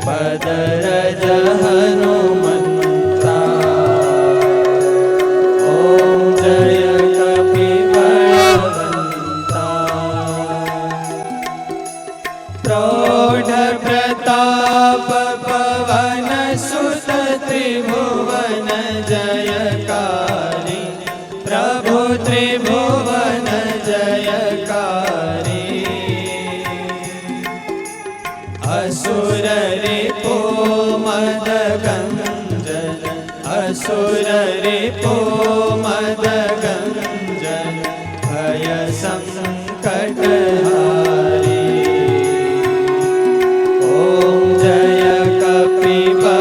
બદરજ હનુમંતા ઓમ જય પ્રૌઢ પ્રતાપ પવન સુત ત્રિભુવન જયકારી પ્રભુ ત્રિભુ असुररिपो मदगञ्जन भय संकट ओम जय कपिबलता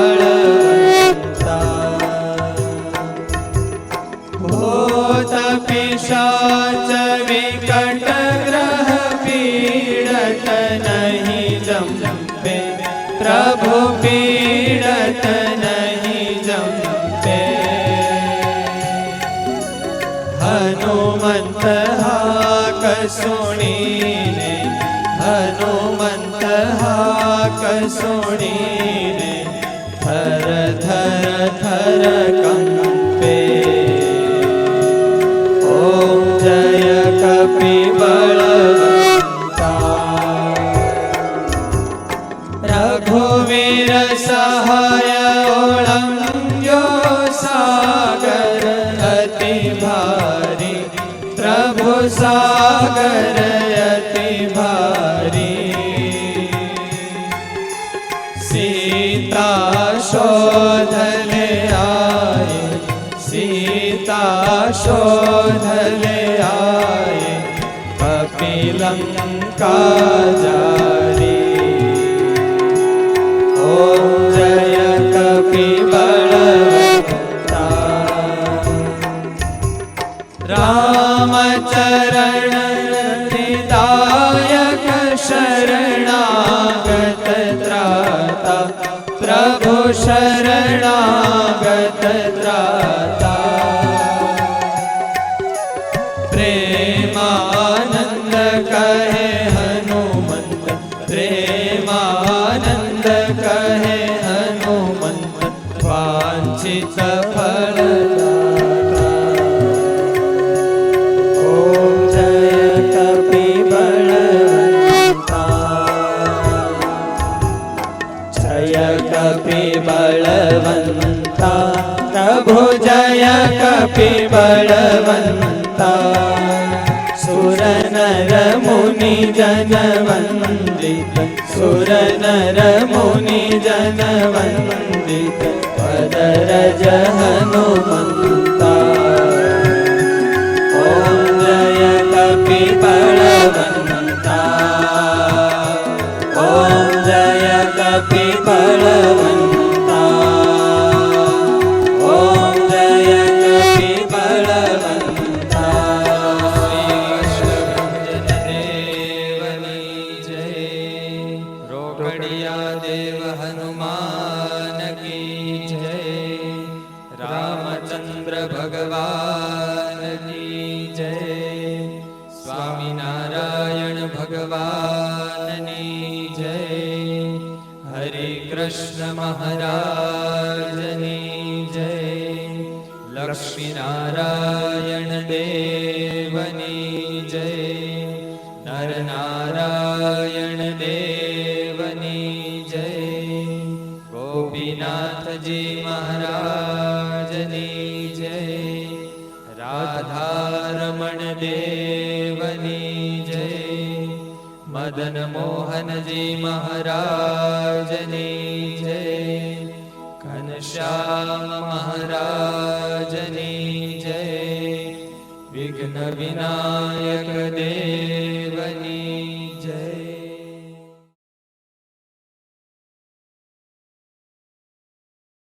भूतपिशाच विकटग्रह पीडत नहीं जम प्रभु पीडत સુણીને હનુમંત હાક સુણીને થર થર થર કંપે ઓમ જય કપી બળ રઘુવીર સહ शोधले आए कपिलंका जारी ॐ जय कपिबलवन्ता रामचरण हृदायक शरणागत वाञ्छित फलदाता ॐ जय कपिबलवन्ता जय कपिबलवन्ता प्रभु जय कपिबलवन्ता सुर सूरनर मौनि जावा मन्दे सूरनर मौनि जावा मन्दे पदर जनो ભગવાનની જય. હરે કૃષ્ણ મહારાજની જય. લક્ષ્મીનારાયણ દેવની જય. નરનારાયણ દેવની જય. ગોપીનાથજી મહારાજની જય. રાધારમણ દેવ મદન મોહનજી મહારાજની જય. ઘનશ્યામ મહારાજની જય. વિઘ્ન વિનાયક દેવ